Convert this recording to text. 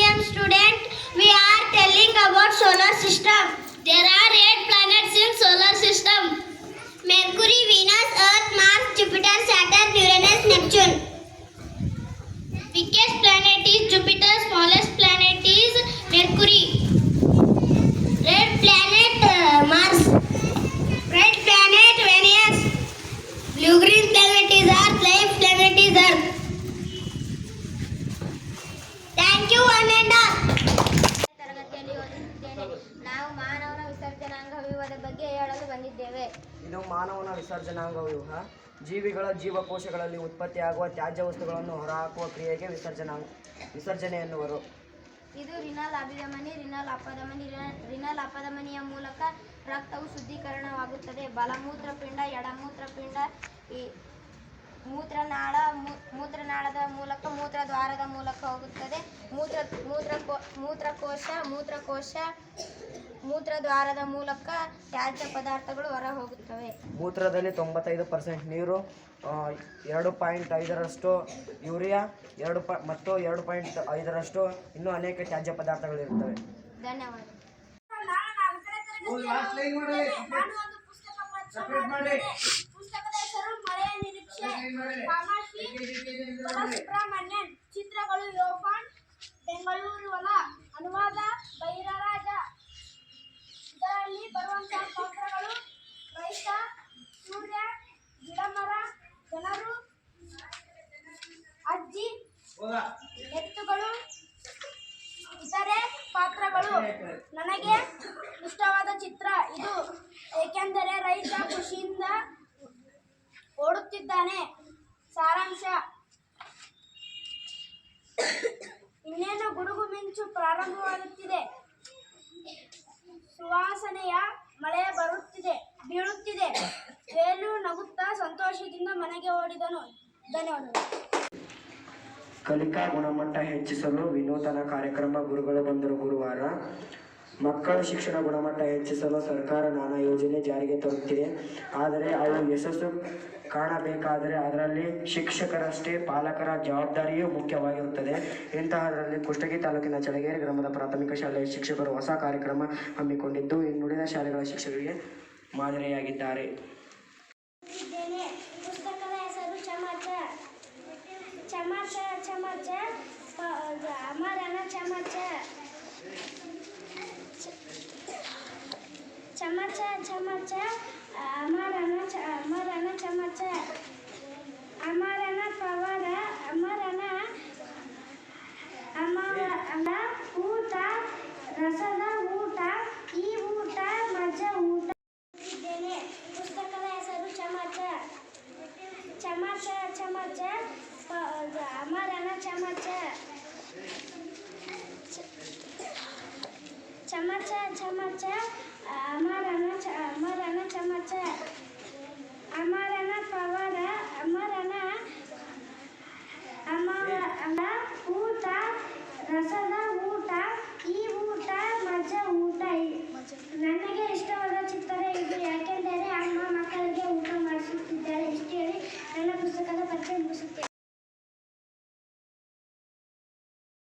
Dear student, we are telling about solar system. There are eight planets in solar system. Mercury, Venus, Earth, Mars, Jupiter, Saturn, Uranus, Neptune. Biggest planet is Jupiter, smallest planet is Mercury. Red planet uh, Mars. Red planet Venus. Blue green planet is Earth. Life planet is Earth. ನಾವು ಮಾನವನ ವಿಸರ್ಜನಾಂಗ ವಿವಾದ ಬಗ್ಗೆ ಹೇಳಲು ಬಂದಿದ್ದೇವೆ. ಇದು ಮಾನವನ ವಿಸರ್ಜನಾಂಗ ವ್ಯೂಹ ಜೀವಿಗಳ ಜೀವಕೋಶಗಳಲ್ಲಿ ಉತ್ಪತ್ತಿಯಾಗುವ ತ್ಯಾಜ್ಯ ವಸ್ತುಗಳನ್ನು ಹೊರಹಾಕುವ ಕ್ರಿಯೆಗೆ ವಿಸರ್ಜನಾ ವಿಸರ್ಜನೆ ಎನ್ನುವರು ಇದು ರಿನಲ್ ಅಭಿಧಮನಿ ರಿನಲ್ ಅಪಧಮನಿ ರಿನ- ರಿನಲ್ ಅಪಧಮನಿಯ ಮೂಲಕ ರಕ್ತವು ಶುದ್ಧೀಕರಣವಾಗುತ್ತದೆ. ಬಲಮೂತ್ರಪಿಂಡ ಎಡಮೂತ್ರಪಿಂಡ ಈ ಮೂತ್ರನಾಳ ಮೂತ್ರನಾಳದ ಮೂಲಕ ಮೂತ್ರದ್ವಾರದ ಮೂಲಕ ಹೋಗುತ್ತದೆ. ಮೂತ್ರ ಮೂತ್ರಕೋ ಮೂತ್ರಕೋಶ ಮೂತ್ರಕೋಶ ಮೂತ್ರದ್ವಾರದ ಮೂಲಕ ತ್ಯಾಜ್ಯ ಪದಾರ್ಥಗಳು ಹೊರ ಹೋಗುತ್ತವೆ ಮೂತ್ರದಲ್ಲಿ ತೊಂಬತ್ತೈದು ಪರ್ಸೆಂಟ್ ನೀರು ಎರಡು ಪಾಯಿಂಟ್ ಐದರಷ್ಟು ಯೂರಿಯಾ ಎರಡು ಪ ಮತ್ತು ಎರಡು ಪಾಯಿಂಟ್ ಐದರಷ್ಟು ಇನ್ನೂ ಅನೇಕ ತ್ಯಾಜ್ಯ ಪದಾರ್ಥಗಳಿರುತ್ತವೆ. ಧನ್ಯವಾದ. ಪುಸ್ತಕದ ಎತ್ತುಗಳು, ಇತರೆ ಪಾತ್ರಗಳು ನನಗೆ ಇಷ್ಟವಾದ ಚಿತ್ರ ಇದು. ಏಕೆಂದರೆ ರೈತ ಖುಷಿಯಿಂದ ಓಡುತ್ತಿದ್ದಾನೆ. ಸಾರಾಂಶ. ಇನ್ನೇನು ಗುಡುಗು ಮಿಂಚು ಪ್ರಾರಂಭವಾಗುತ್ತಿದೆ. ಸುವಾಸನೆಯ ಮಳೆ ಬರುತ್ತಿದೆ, ಬೀಳುತ್ತಿದೆ. ವೇಲು ನಗುತ್ತಾ ಸಂತೋಷದಿಂದ ಮನೆಗೆ ಓಡಿದನು. ಧನ್ಯವಾದಗಳು. ಕಲಿಕಾ ಗುಣಮಟ್ಟ ಹೆಚ್ಚಿಸಲು ವಿನೂತನ ಕಾರ್ಯಕ್ರಮ ಗುರುಗಳು ಬಂದರು ಗುರುವಾರ. ಮಕ್ಕಳ ಶಿಕ್ಷಣ ಗುಣಮಟ್ಟ ಹೆಚ್ಚಿಸಲು ಸರ್ಕಾರ ನಾನಾ ಯೋಜನೆ ಜಾರಿಗೆ ತರುತ್ತಿದೆ. ಆದರೆ ಅವು ಯಶಸ್ಸು ಕಾಣಬೇಕಾದರೆ ಅದರಲ್ಲಿ ಶಿಕ್ಷಕರಷ್ಟೇ ಪಾಲಕರ ಜವಾಬ್ದಾರಿಯೂ ಮುಖ್ಯವಾಗಿರುತ್ತದೆ. ಇಂತಹದರಲ್ಲಿ ಕುಷ್ಟಗಿ ತಾಲೂಕಿನ ಚಳಗೇರಿ ಗ್ರಾಮದ ಪ್ರಾಥಮಿಕ ಶಾಲೆಯ ಶಿಕ್ಷಕರು ಹೊಸ ಕಾರ್ಯಕ್ರಮ ಹಮ್ಮಿಕೊಂಡಿದ್ದು ಇನ್ನುಳಿದ ಶಾಲೆಗಳ ಶಿಕ್ಷಕರಿಗೆ ಮಾದರಿಯಾಗಿದ್ದಾರೆ ಇದ್ದೇನೆ ಪುಸ್ತಕದ ಹೆಸರು ಚಮಚ ಚಮಚ ಚಮಚ ಪ- ಅಮರನ ಚಮಚ ಚ- ಚಮಚ ಚಮಚ ಅಮರನ ಚ ಅಮರನ ಚಮಚ ಅಮರನ ಪವರ ಅಮರನ ಅಮರನ ಊಟ ರಸದ ಊಟ ಈ ಊಟ ಮಜ ಊಟ ಇದ್ದೇನೆ ಪುಸ್ತಕದ ಹೆಸರು ಚಮಚ ಚಮಚ ಚಮಚ ಪ- ಅಮರನ ಚಮಚ ಚಮಚ ಚಮಚ, ಅಮರನ ಚ, ಅಮರನ ಚಮಚ, ಅಮರನ ಪವರ ಅಮರನ, ಅಮರ ಊಟ, ರಸದ ಊಟ, ಈ ಊಟ ಮಜ ಊಟ. ನನಗೆ ಇಷ್ಟವಾದ ಚಿತ್ರ ಇದು ಯಾಕೆ